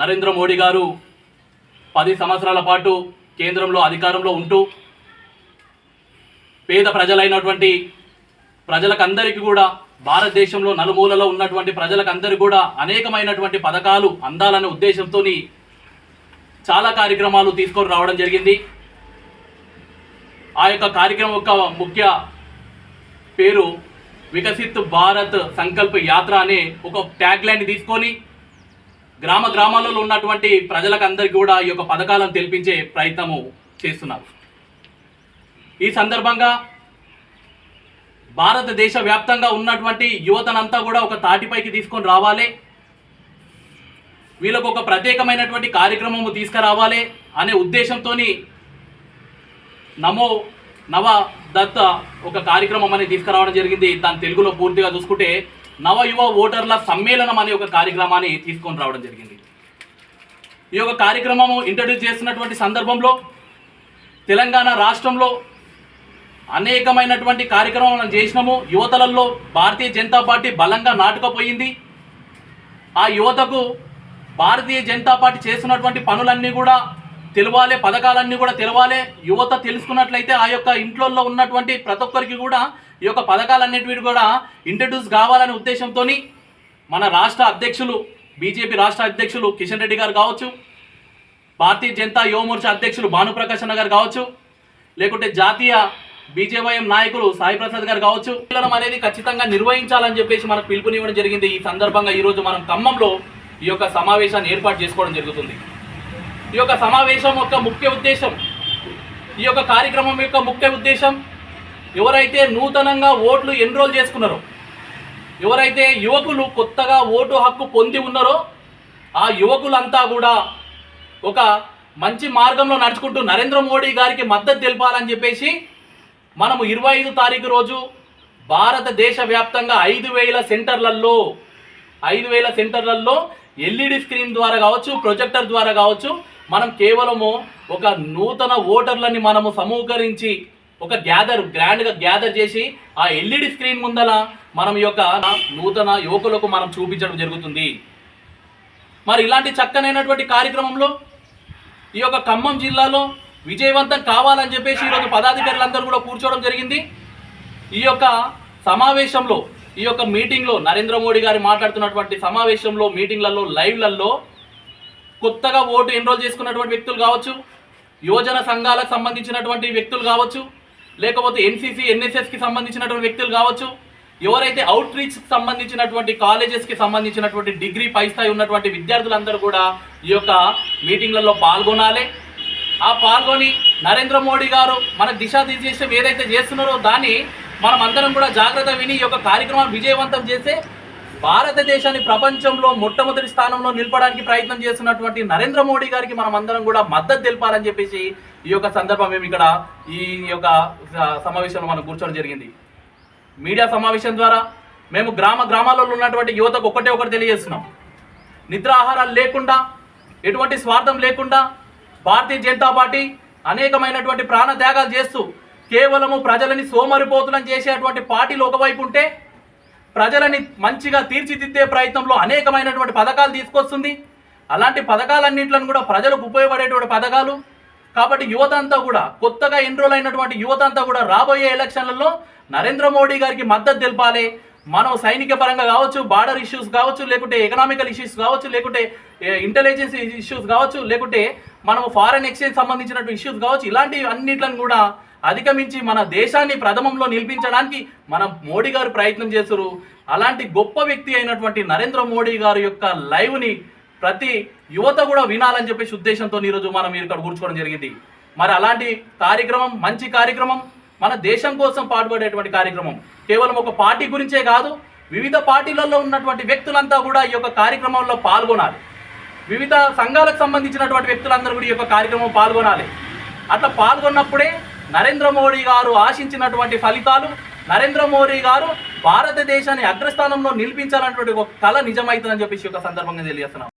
నరేంద్ర మోడీ గారు పది సంవత్సరాల పాటు కేంద్రంలో అధికారంలో ఉంటూ పేద ప్రజలైనటువంటి ప్రజలకందరికీ కూడా భారతదేశంలో నలుమూలలో ఉన్నటువంటి ప్రజలకందరికీ కూడా అనేకమైనటువంటి పథకాలు అందాలనే ఉద్దేశంతో చాలా కార్యక్రమాలు తీసుకొని రావడం జరిగింది. ఆ యొక్క కార్యక్రమం యొక్క ముఖ్య పేరు వికసిత్ భారత్ సంకల్ప యాత్ర అనే ఒక ట్యాగ్ లైన్ తీసుకొని గ్రామ గ్రామాలలో ఉన్నటువంటి ప్రజలకు అందరికీ కూడా ఈ యొక్క పథకాలను తెలిపించే ప్రయత్నము చేస్తున్నారు. ఈ సందర్భంగా భారతదేశ వ్యాప్తంగా ఉన్నటువంటి యువతనంతా కూడా ఒక తాటిపైకి తీసుకొని రావాలి. వీళ్ళకు ఒక ప్రత్యేకమైనటువంటి కార్యక్రమము తీసుకురావాలి అనే ఉద్దేశంతో నమో నవ దత్త ఒక కార్యక్రమం అనేది తీసుకురావడం జరిగింది. దాని తెలుగులో పూర్తిగా చూసుకుంటే నవ యువ ఓటర్ల సమ్మేళనం అనే ఒక కార్యక్రమాన్ని తీసుకొని రావడం జరిగింది. ఈ యొక్క కార్యక్రమము ఇంట్రడ్యూస్ చేస్తున్నటువంటి సందర్భంలో తెలంగాణ రాష్ట్రంలో అనేకమైనటువంటి కార్యక్రమం మనం చేసినాము. యువతలలో భారతీయ జనతా పార్టీ బలంగా నాటుకపోయింది. ఆ యువతకు భారతీయ జనతా పార్టీ చేస్తున్నటువంటి పనులన్నీ కూడా తెలవాలి పథకాలన్నీ కూడా తెలవాలి. యువత తెలుసుకున్నట్లయితే ఆ యొక్క ఇంట్లో ఉన్నటువంటి ప్రతి ఒక్కరికి కూడా ఈ యొక్క పథకాలన్నిటివి కూడా ఇంట్రడ్యూస్ కావాలనే ఉద్దేశంతో మన రాష్ట్ర అధ్యక్షులు బీజేపీ రాష్ట్ర అధ్యక్షులు కిషన్ రెడ్డి గారు కావచ్చు భారతీయ జనతా యువమోర్చా అధ్యక్షులు భానుప్రకాష్ అన్న గారు కావచ్చు లేకుంటే జాతీయ బీజేవైఎం నాయకులు సాయి ప్రసాద్ గారు కావచ్చు. పిల్లలం అనేది ఖచ్చితంగా నిర్వహించాలని చెప్పేసి మనకు పిలుపునివ్వడం జరిగింది. ఈ సందర్భంగా ఈరోజు మనం ఖమ్మంలో ఈ యొక్క సమావేశాన్ని ఏర్పాటు చేసుకోవడం జరుగుతుంది. ఈ యొక్క సమావేశం యొక్క ముఖ్య ఉద్దేశం ఈ యొక్క కార్యక్రమం యొక్క ముఖ్య ఉద్దేశం ఎవరైతే నూతనంగా ఓట్లు ఎన్రోల్ చేసుకున్నారో ఎవరైతే యువకులు కొత్తగా ఓటు హక్కు పొంది ఉన్నారో ఆ యువకులంతా కూడా ఒక మంచి మార్గంలో నడుచుకుంటూ నరేంద్ర మోడీ గారికి మద్దతు తెలపాలని చెప్పేసి మనము ఇరవై ఐదు తారీఖు రోజు భారతదేశ వ్యాప్తంగా ఐదు వేల సెంటర్లలో ఐదు వేల సెంటర్లలో ఎల్ఈడి స్క్రీన్ ద్వారా కావచ్చు ప్రొజెక్టర్ ద్వారా కావచ్చు మనం కేవలము ఒక నూతన ఓటర్లని మనము సమూకరించి ఒక గ్యాదర్ గ్రాండ్గా గ్యాదర్ చేసి ఆ ఎల్ఈడి స్క్రీన్ ముందల మనం యొక్క నూతన యువకులకు మనం చూపించడం జరుగుతుంది. మరి ఇలాంటి చక్కనైనటువంటి కార్యక్రమంలో ఈ యొక్క ఖమ్మం జిల్లాలో విజయవంతం కావాలని చెప్పేసి ఈరోజు పదాధికారులందరూ కూడా కూర్చోవడం జరిగింది. ఈ యొక్క సమావేశంలో ఈ యొక్క మీటింగ్లో నరేంద్ర మోడీ గారు మాట్లాడుతున్నటువంటి సమావేశంలో మీటింగ్లలో లైవ్లలో కొత్తగా ఓటు ఎన్రోల్ చేసుకున్నటువంటి వ్యక్తులు కావచ్చు యువజన సంఘాలకు సంబంధించినటువంటి వ్యక్తులు కావచ్చు లేకపోతే ఎన్సీసీ ఎన్ఎస్ఎస్కి సంబంధించినటువంటి వ్యక్తులు కావచ్చు ఎవరైతే అవుట్ రీచ్కి సంబంధించినటువంటి కాలేజెస్కి సంబంధించినటువంటి డిగ్రీ పై స్థాయి ఉన్నటువంటి విద్యార్థులందరూ కూడా ఈ యొక్క మీటింగ్లలో పాల్గొనాలి. ఆ పాల్గొని నరేంద్ర మోడీ గారు మన దిశానిర్దేశం ఏదైతే చేస్తున్నారో దాన్ని మనం అందరం కూడా జాగ్రత్త విని ఈ యొక్క కార్యక్రమాన్ని విజయవంతం చేస్తే భారతదేశాన్ని ప్రపంచంలో మొట్టమొదటి స్థానంలో నిలపడానికి ప్రయత్నం చేస్తున్నటువంటి నరేంద్ర మోడీ గారికి మనం అందరం కూడా మద్దతు తెలపాలని చెప్పేసి ఈ యొక్క సందర్భం మేము ఇక్కడ ఈ యొక్క సమావేశంలో మనం కూర్చోవడం జరిగింది. మీడియా సమావేశం ద్వారా మేము గ్రామ గ్రామాలలో ఉన్నటువంటి యువతకు ఒకటే ఒకటి తెలియజేస్తున్నాం. నిద్ర ఆహారాలు లేకుండా ఎటువంటి స్వార్థం లేకుండా భారతీయ జనతా పార్టీ అనేకమైనటువంటి ప్రాణ త్యాగాలు చేస్తూ కేవలము ప్రజలని సోమరిపోతులను చేసేటువంటి పార్టీలు ఒకవైపు ఉంటే ప్రజలని మంచిగా తీర్చిదిద్దే ప్రయత్నంలో అనేకమైనటువంటి పథకాలు తీసుకొస్తుంది. అలాంటి పథకాలన్నింటిని కూడా ప్రజలకు ఉపయోగపడేటువంటి పథకాలు. కాబట్టి యువత అంతా కూడా కొత్తగా ఎన్రోల్ అయినటువంటి యువత అంతా కూడా రాబోయే ఎలక్షన్లలో నరేంద్ర మోడీ గారికి మద్దతు తెలపాలి. మనం సైనిక పరంగా కావచ్చు బార్డర్ ఇష్యూస్ కావచ్చు లేకుంటే ఎకనామికల్ ఇష్యూస్ కావచ్చు లేకుంటే ఇంటెలిజెన్స్ ఇష్యూస్ కావచ్చు లేకుంటే మనం ఫారెన్ ఎక్స్చేంజ్ సంబంధించినటువంటి ఇష్యూస్ కావచ్చు ఇలాంటి అన్నిట్లను కూడా అధిగమించి మన దేశాన్ని ప్రథమంలో నిలిపించడానికి మన మోడీ గారు ప్రయత్నం చేశారు అలాంటి గొప్ప వ్యక్తి అయినటువంటి నరేంద్ర మోడీ గారి యొక్క లైవ్ని ప్రతి యువత కూడా వినాలని చెప్పేసి ఉద్దేశంతో ఈరోజు మనం మీరు ఇక్కడ కూర్చోవడం జరిగింది. మరి అలాంటి కార్యక్రమం మంచి కార్యక్రమం మన దేశం కోసం పాటుపడేటువంటి కార్యక్రమం కేవలం ఒక పార్టీ గురించే కాదు వివిధ పార్టీలలో ఉన్నటువంటి వ్యక్తులంతా కూడా ఈ యొక్క కార్యక్రమంలో పాల్గొనాలి. వివిధ సంఘాలకు సంబంధించినటువంటి వ్యక్తులందరూ కూడా ఈ యొక్క కార్యక్రమం పాల్గొనాలి. అట్లా పాల్గొన్నప్పుడే నరేంద్ర మోడీ గారు ఆశించినటువంటి ఫలితాలు నరేంద్ర మోడీ గారు భారతదేశాన్ని అగ్రస్థానంలో నిలిపించాలన్నటువంటి ఒక కళ నిజమవుతుందని చెప్పేసి ఒక సందర్భంగా తెలియజేస్తున్నాం.